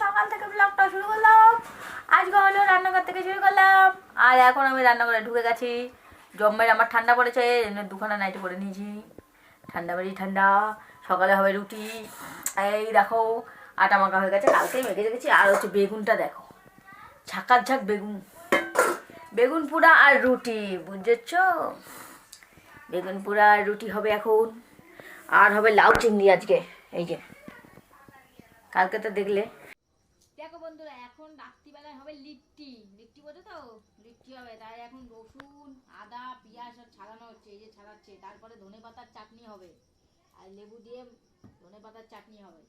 সকাল থেকে ব্লগটা শুরু করলাম। আজকে হলো রান্নাঘর থেকে শুরু করলাম। আর এখন আমি রান্নাঘরে ঢুকে গেছি। জম্মের আমার ঠান্ডা পড়েছে দুখানা নাইটি পরে নিয়েছি। ঠান্ডা বাড়ি ঠান্ডা, সকালে হবে রুটি। এই দেখো, আটা মাখা হয়ে গেছে, কালকেই মেখে রেখেছি। আর হচ্ছে বেগুনটা দেখো। ঝাঁকার ঝাঁক বেগুন। বেগুন পোড়া আর রুটি, বুঝেছ? বেগুন পোড়া আর রুটি হবে এখন। আর হবে লাউ চিংড়ি আজকে, এই যে। কালকে তো দেখলে। দেখো বন্ধুরা এখন রাত্রিবেলায় হবে লিট্টি। লিট্টি বোঝো তো? লিট্টি হবে তাই এখন রসুন আদা পেঁয়াজ সব ছাড়ানো হচ্ছে এই যে ছাড়াচ্ছে। তারপরে ধনে পাতার চাটনি হবে। আর লেবু দিয়ে ধনে পাতার চাটনি হবে।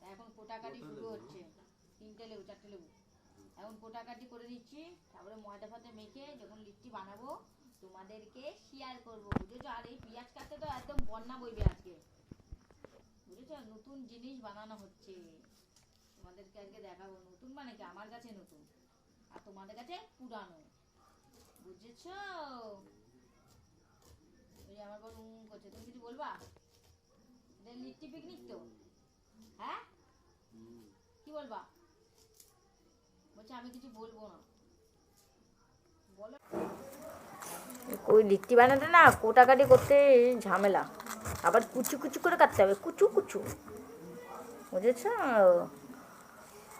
তা এখন কোটাকাটি শুরু হচ্ছে। তিনটে লেবু চারটে লেবু। এখন কোটাকাটি করে দিচ্ছি তারপরে ময়দা ফাতে মেখে যখন লিট্টি বানাবো তোমাদেরকে শেয়ার করব বুঝেছ? আর এই পেঁয়াজ কাটতে তো একদম বন্যা বইবে আজকে। বুঝেছ? নতুন জিনিস বানানো হচ্ছে। তোমাদেরকে আজকে দেখাবো নতুন মানে কি? আমার কাছে নতুন। আর তোমাদের কাছে পুরানো। বুঝেছ? ওই আমার বল উম করছে। তুমি কিছু বলবা? লিট্টি পিকনিক তো। হ্যাঁ? কি বলবা? বলছে আমি কিছু বলব না। বলো। ওই লিট্টি বানাতে না কোটাকাটি করতে ঝামেলা। আবার কুচু কুচু করে কাটতে হবে। কুচু কুচু। বুঝেছ?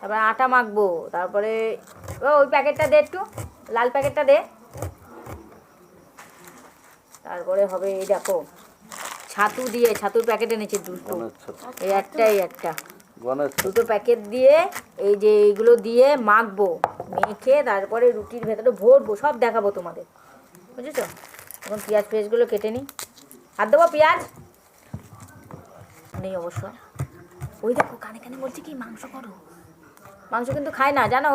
তারপরে আটা মাখবো তারপরে ওই প্যাকেটটা দে একটু লাল প্যাকেটটা দে। তারপরে হবে এই দেখো ছাতু দিয়ে ছাতুর প্যাকেট এনেছি দুটো। এই একটা। এই একটা দুটো প্যাকেট দিয়ে এই যে এইগুলো দিয়ে মাখবো মেখে তারপরে রুটির ভেতরে ভরবো সব দেখাবো তোমাদের। বুঝেছ? এখন পেঁয়াজ পেঁয়াজগুলো কেটে নিই। আর দেবো পেঁয়াজ? নেই অবশ্য। ওই দেখো কানে কানে বলছে কি মাংস করো। মাংস কিন্তু খায় না জানো?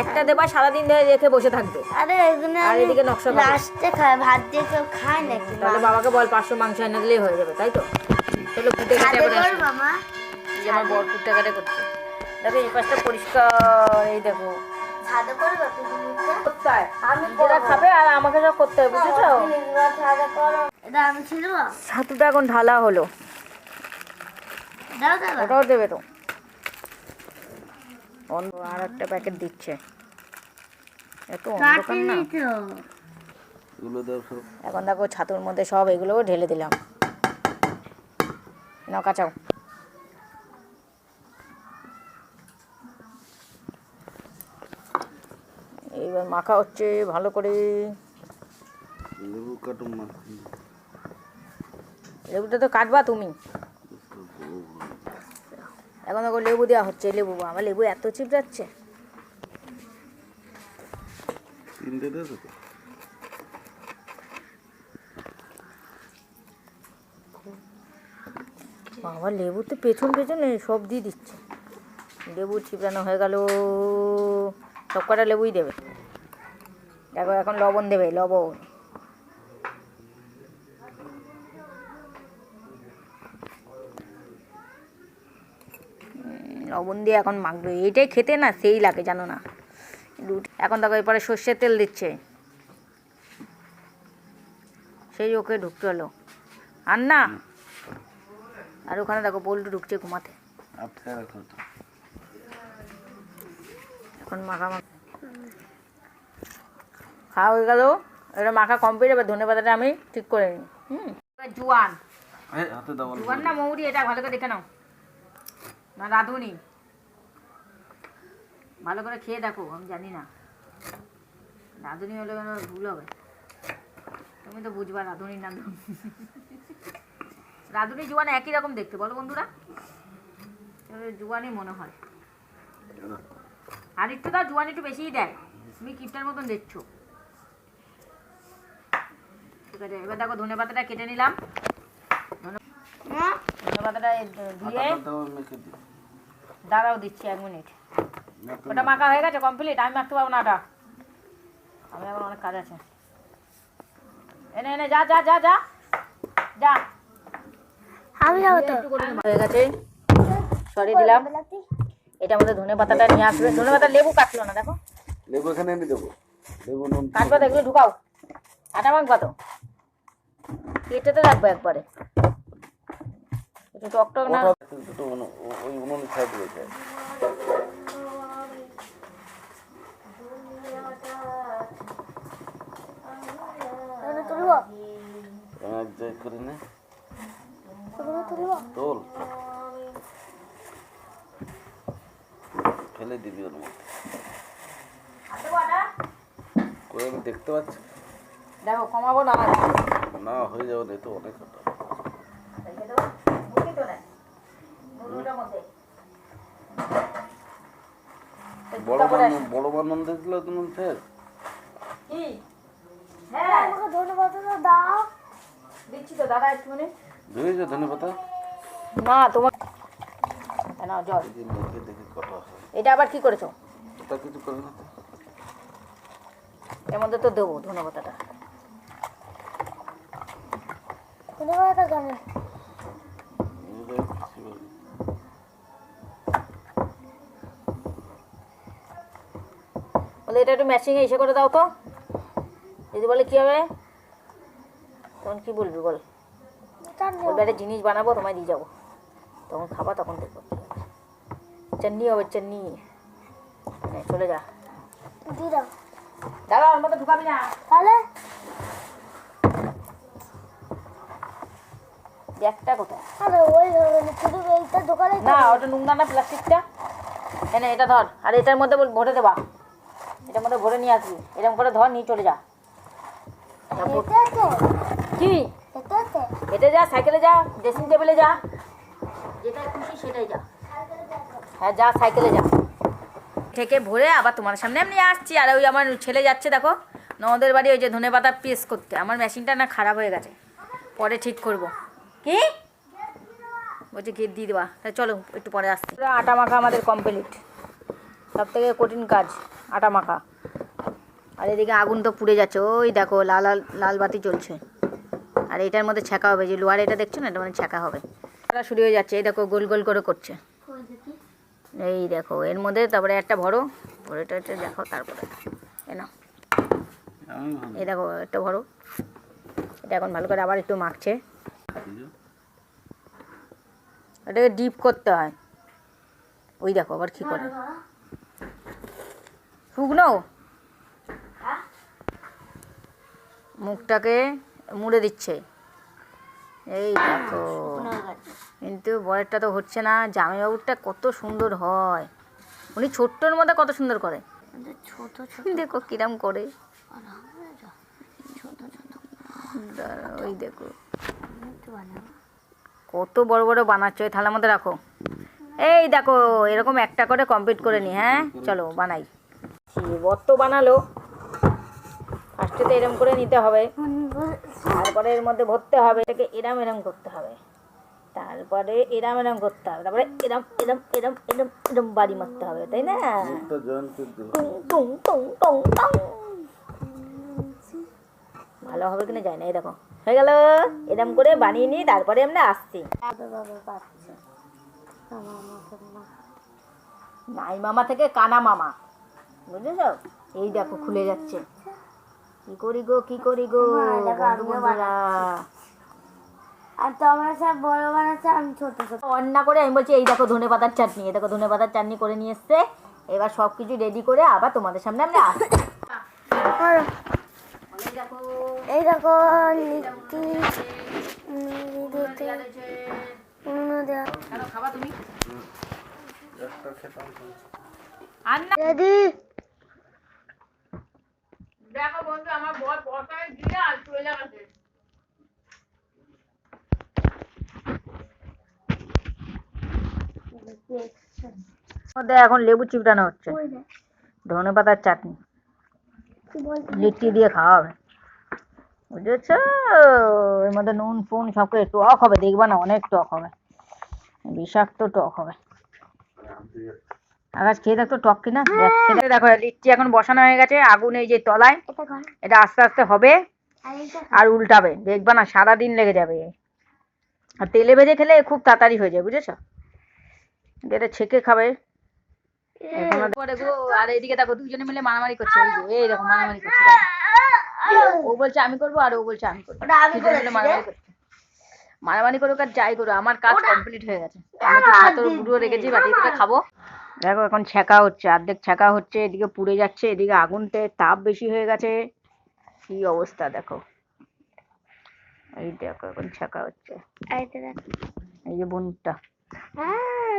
একটা দেবা সারাদিন ধরে রেখে বসে থাকবে। আরে এগুলো আর এদিকে নকশা করে। লাস্টে খায় ভাত দিয়ে কেউ খায় নাকি তাহলে বাবাকে বল পাঁচশো মাংস এনে দিলেই হয়ে যাবে তাই তো? চলো কুটে কাটে করে। মামা। যে আমার বর কুটে কাটে করছে। দেখো এই পাশটা পরিষ্কার এই দেখো। ছাদে করবে আমি যেটা খাবে আর আমাকে সব করতে হবে বুঝেছ? পিকনিকটা এটা আমি ছিল ছাতুটা এখন ঢালা হলো। দাও দাও ওটাও দেবে তো। অন্য আর একটা প্যাকেট দিচ্ছে। এত অন্ধকার না। এগুলো এখন দেখো ছাতুর মধ্যে সব এগুলোও ঢেলে দিলাম। নাও কাঁচাও। এইবার মাখা হচ্ছে ভালো করে। লেবু কাটুন লেবুটা তো কাটবা তুমি। এখন দেখো লেবু দেওয়া হচ্ছে লেবু আমার লেবু এত চিপ যাচ্ছে তিনটে তো? বাবা লেবু তো পেছন পেছনে সব দিয়ে দিচ্ছে। লেবু ছিপড়ানো হয়ে গেল সব কটা লেবুই দেবে। দেখো এখন লবণ দেবে লবণ। লবণ দিয়ে এখন মাখবে। এইটাই খেতে না সেই লাগে জানো না। রুটি এখন দেখো এরপরে সর্ষের তেল দিচ্ছে। সেই ওকে ঢুকতে হলো। আর না আর ওখানে দেখো বল্টু ঢুকছে ঘুমাতে। এখন মাখা মাখা। খাওয়া হয়ে গেল। এটা মাখা কমপ্লিট এবার ধনে পাতাটা আমি ঠিক করে নিই। হুম? এবার জোয়ান। জোয়ান না মৌরি এটা ভালো করে দেখে নাও। না, রাঁধুনি। ভালো করে খেয়ে দেখো, আমি জানি না। রাঁধুনি হলে কেন ভুল হবে। তুমি তো বুঝবা রাঁধুনি না রাঁধুনি, জুয়ান একই রকম দেখতে, বলো বন্ধুরা। জোয়ানই মনে হয়। আর একটু দাও, জোয়ান একটু বেশিই দেয়। তুমি কিপটার মতন দেখছ। ঠিক আছে, এবার দেখো ধনে পাতাটা কেটে নিলাম। ধনে পাতাটা দাঁড়াও দিচ্ছি এক মিনিট। ওটা মাখা হয়ে গেছে কমপ্লিট আমি মাখতে পারব না ওটা। আমি এখন অনেক কাজ আছে। এনে এনে যা যা যা যা। যা। আমি যাব তো। হয়ে গেছে। সরিয়ে দিলাম। এটার মধ্যে ধনে পাতাটা নিয়ে আসবে। ধনে পাতা লেবু কাটলো না দেখো। লেবু এখানে এনে দেবো। লেবু নুন কাটবা তো ঢুকাও। আটা মাখবা তো। কেটেতে রাখব একবারে। টকটক না দুটো ওই উনুন ছাদ রয়েছে ফেলে দিবি ওর মধ্যে। দেখতে পাচ্ছি? দেখো কমাবো না? না হয়ে যাবে তো অনেক কথা বড় বড় বানন তুমি ফের কি? হ্যাঁ। আমাকে ধন্যবাদটা দাও। দিচ্ছি তো দাদা একটুখানি ধুয়েছে না তোমার না জল। হয় এটা আবার কি করেছ? ওটা কিছু করে না এর মধ্যে তো দেবো ধন্যবাদটা ধন্যবাদটা বলে এটা একটু ম্যাচিংয়ে এসে করে দাও তো। যদি বলে কী হবে? তখন কি বলবি বল? বলবে একটা জিনিস বানাবো তোমায় দিয়ে যাব। তখন খাবা তখন দেখব। চাটনি হবে চাটনি চলে যা। দাদা আমার মধ্যে ঢুকাবি না। তাহলে? ব্যাগটা কোথায়। আরে ওই শুধু এইটা দোকানে না ওটা নোংরা না প্লাস্টিকটা। এনে এটা ধর। আর এটার মধ্যে ভরে দেবা। এটার মধ্যে ভরে নিয়ে আসবি। এরকম করে ধর নিয়ে চলে যা। কি? এটা হেঁটে যা সাইকেলে যা ড্রেসিং টেবিলে যা। যেটা খুশি সেটাই যা। হ্যাঁ যা সাইকেলে যা। থেকে ভরে আবার তোমার সামনে আমি আসছি। আর ওই আমার ছেলে যাচ্ছে দেখো। নদের বাড়ি ওই যে ধনে পাতা পেস্ট করতে। আমার মেশিনটা না খারাপ হয়ে গেছে। পরে ঠিক করব। কি? বলছে গিয়ে দিয়ে দেবা। চলো একটু পরে আসছি। আটা মাখা আমাদের কমপ্লিট সব থেকে কঠিন কাজ, আটা মাখা। আর এদিকে আগুন তো পুড়ে যাচ্ছে, ওই দেখো লাল লাল লাল বাতি চলছে আর এটার মধ্যে ছ্যাঁকা হবে, যে লোহার এটা দেখছ না এটা মানে ছ্যাঁকা হবে। এটা শুরু হয়ে যাচ্ছে, এই দেখো গোল গোল করে করছে। এই দেখো, এর মধ্যে তারপরে একটা ভরো, ভরে টরে দেখো তারপরে। নাও। এই দেখো একটা ভরো। এটা এখন ভালো করে আবার একটু মাখছে? এটাকে ডিপ করতে হয়। ওই দেখো আবার কী করে। শুকনো? মুখটাকে মুড়ে দিচ্ছে। এই দেখো। কিন্তু বরেরটা তো হচ্ছে না জামাইবাবুরটা কত সুন্দর হয়। উনি ছোট্টর মধ্যে কত সুন্দর করে। দেখো কিরাম করে। ওই দেখো। কত বড় বড় বানাচ্ছ ওই থালার মধ্যে রাখো। এই দেখো এরকম একটা করে কমপ্লিট করে নি হ্যাঁ? চলো বানাই। বত্ত বানালো। ফার্স্টে তো এরম করে নিতে হবে। তারপরে এর মধ্যে ভরতে হবে এটাকে এরাম এরাম করতে হবে। তারপরে এরাম এরম করতে হবে তারপরে এরম এরম এরম এরম এরম বাড়ি মারতে হবে তাই না? ভালো হবে কিনা যায় না এই দেখো। হয়ে গেল এরম করে বানিয়ে নিই তারপরে আমরা আসছি। নাই মামা থেকে কানা মামা। বুঝেছ? এই দেখো খুলে যাচ্ছে। কি করি গো কি করি গো? আর তো আমরা সব বড় বানাচ্ছে আমি ছোট ছোট। অন্না করে আমি বলছি এই দেখো ধনে পাতার চাটনি এই দেখো ধনে পাতার চাটনি করে নিয়ে এসছে। এবার সব কিছু রেডি করে আবার তোমাদের সামনে আমরা আসছি। এই দেখো কেন খাবা তুমি? একটা খেতাম। তো। আর না দেখো বন্ধু আমার বর পরকায় দিয়ে আর চলে যাচ্ছে। মধ্যে এখন লেবু চিপটানো হচ্ছে। ধনে পাতার চাটনি। লিট্টি দিয়ে খাওয়া হবে বুঝেছ? এর মধ্যে নুন ফুন সব করে টক হবে। দেখবা না অনেক টক হবে। বিষাক্ত টক হবে। আকাশ খেয়ে দেখতো টক কিনা? দেখ, খেয়ে দেখো। লিট্টি এখন বসানো হয়ে গেছে আগুন এই যে তলায় এটা আস্তে আস্তে হবে আর উল্টাবে। দেখবা না সারাদিন লেগে যাবে। আর তেলে ভেজে খেলে খুব তাড়াতাড়ি হয়ে যায় বুঝেছ? এটা ছেঁকে খাবে। আর- এইদিকে দেখো দুজনে মিলে মারামারি করছে এই দেখো মারামারি করছে। ও বলছে আমি করব আর ও বলছে আমি করব। মারামারি করছে। মারামারি করুক আর যাই করো আমার কাজ কমপ্লিট হয়ে গেছে। আমি ছাতর গুঁড়ো রেখেছি খাব। দেখো এখন ছ্যাঁকা হচ্ছে অর্ধেক ছ্যাঁকা হচ্ছে এদিকে পুড়ে যাচ্ছে এদিকে আগুনতে তাপ বেশি হয়ে গেছে। কি অবস্থা দেখো। এই দেখো এখন ছ্যাঁকা হচ্ছে। এই যে বনুরটা হ্যাঁ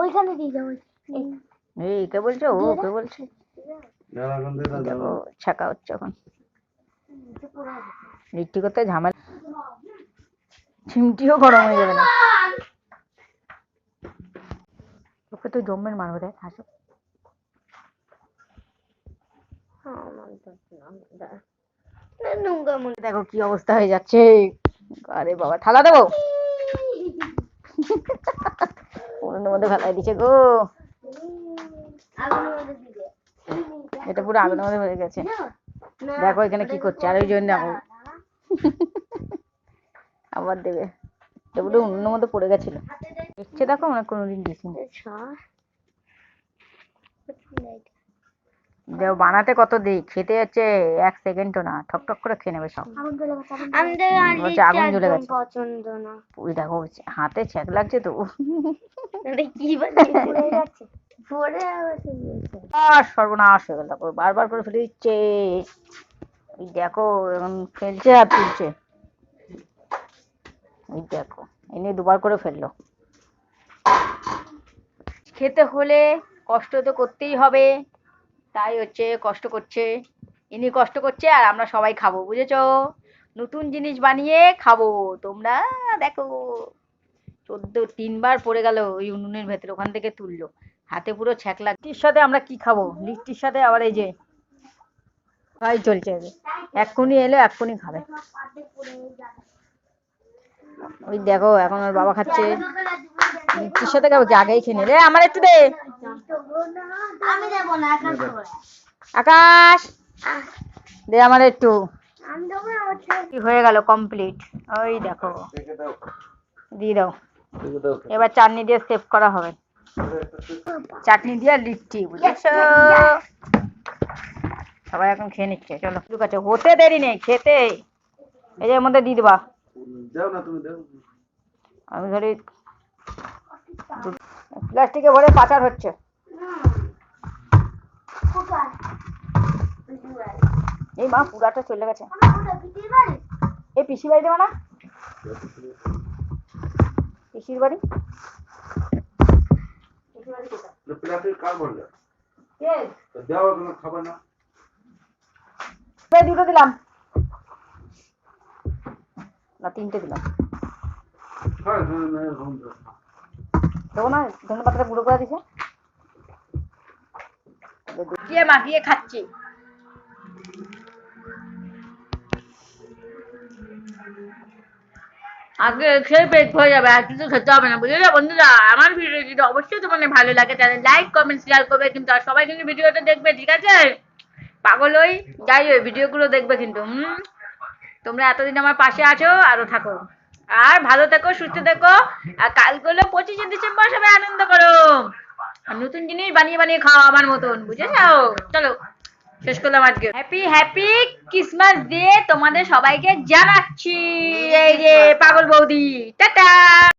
ওইখানে দিয়ে যাব এই কে বলছো? ও কে বলছে? দেখো। ছাকা হচ্ছে এখন। লিট্টি করতে ঝামেলা চিমটিও গরম হয়ে যাবে না। ওকে তো জম্মের মারো দেখ হাসো নোংরা দেখো কি অবস্থা হয়ে যাচ্ছে। আরে বাবা, থালা দেবো? উনুনের মধ্যে ফেলাই দিছে গো। এটা পুরো আগুনের মধ্যে হয়ে গেছে। দেখো এখানে কি করছে, আর ওই জন্য আবার দেবে। পুরো উনুনের মধ্যে পড়ে গেছিল। দেখছে দেখো মানে কোনোদিন দিয়েছি দেখো বানাতে কত দিই খেতে হচ্ছে এক সেকেন্ডও না ঠক ঠক করে খেয়ে নেবে সব। আমাদের আগুন জ্বলে গেছে। পছন্দ না ওই দেখো হাতে ছ্যাঁক লাগছে তো। কি যাচ্ছে যাচ্ছে। আর সর্বনাশ হয়ে গেল দেখো বারবার করে ফেলে দিচ্ছে। ওই দেখো এখন ফেলছে আর তুলছে। ওই দেখো এনে দুবার করে ফেলল। খেতে হলে কষ্ট তো করতেই হবে। তাই হচ্ছে কষ্ট করছে। ইনি কষ্ট করছে আর আমরা সবাই খাব, বুঝেছ? নতুন জিনিস বানিয়ে খাব। তোমরা দেখো, চোদ্দ তিনবার পড়ে গেল ওই উনুনের ভেতরে, ওখান থেকে তুললো। হাতে পুরো ছ্যাক লিট্টির সাথে আমরা কি খাব? লিট্টির সাথে আবার এই যে ভাই চলছে। এক্ষুনি এলে, এক্ষুনি খাবে। ওই দেখো এখন ওর বাবা খাচ্ছে। লিট্টির সাথে খাবে কি আগেই খেয়ে নিলে আমার একটু দে। আমি দেবো না একা দেবো। আকাশ! দে আমার একটু। আমি দেবো না আমার ছেলে। কি হয়ে গেল কমপ্লিট ওই দেখো। দিয়ে দাও। এবার চাটনি দিয়ে সেভ করা হবে। চাটনি দিয়ে লিট্টি বুঝেছ? সবাই এখন খেয়ে নিচ্ছে চলো। ঠিক আছে। হতে দেরি নেই খেতে। এই যে মধ্যে দিয়ে দেবা। দাও না তুমি দাও আমি ধরি প্লাস্টিকে ভরে পাচার হচ্ছে। এই মা পুরাটা চলে গেছে। এই পিসি বাড়ি দেবো না? পিসির বাড়ি? দুটো দিলাম। না তিনটে দিলাম। হ্যাঁ হ্যাঁ দেবো না ধনে পাতাটা গুঁড়ো করে দিছে। দিয়ে মাখিয়ে খাচ্ছি। আগে খেয়ে পেট ভরে যাবে আর কিছু খেতে হবে না বুঝলে বন্ধুরা? আমার ভিডিও যদি অবশ্যই তোমাদের ভালো লাগে তাহলে লাইক কমেন্ট শেয়ার করবে কিন্তু আর সবাই কিন্তু ভিডিওটা দেখবে ঠিক আছে? পাগল ওই যাই ওই ভিডিওগুলো দেখবে কিন্তু হুম? তোমরা এতদিন আমার পাশে আছো, আরও থাকো। আর ভালো থেকো, সুস্থ থেকো, আর কালগুলো পঁচিশে ডিসেম্বর সবাই আনন্দ করো। নতুন জিনিস বানিয়ে বানিয়ে খাও আমার মতন, বুঝেছ? চলো, শেষ করলাম আজকে। হ্যাপি হ্যাপি ক্রিসমাস ডে তোমাদের সবাইকে জানাচ্ছি। এই যে পাগল বৌদি, টাটা!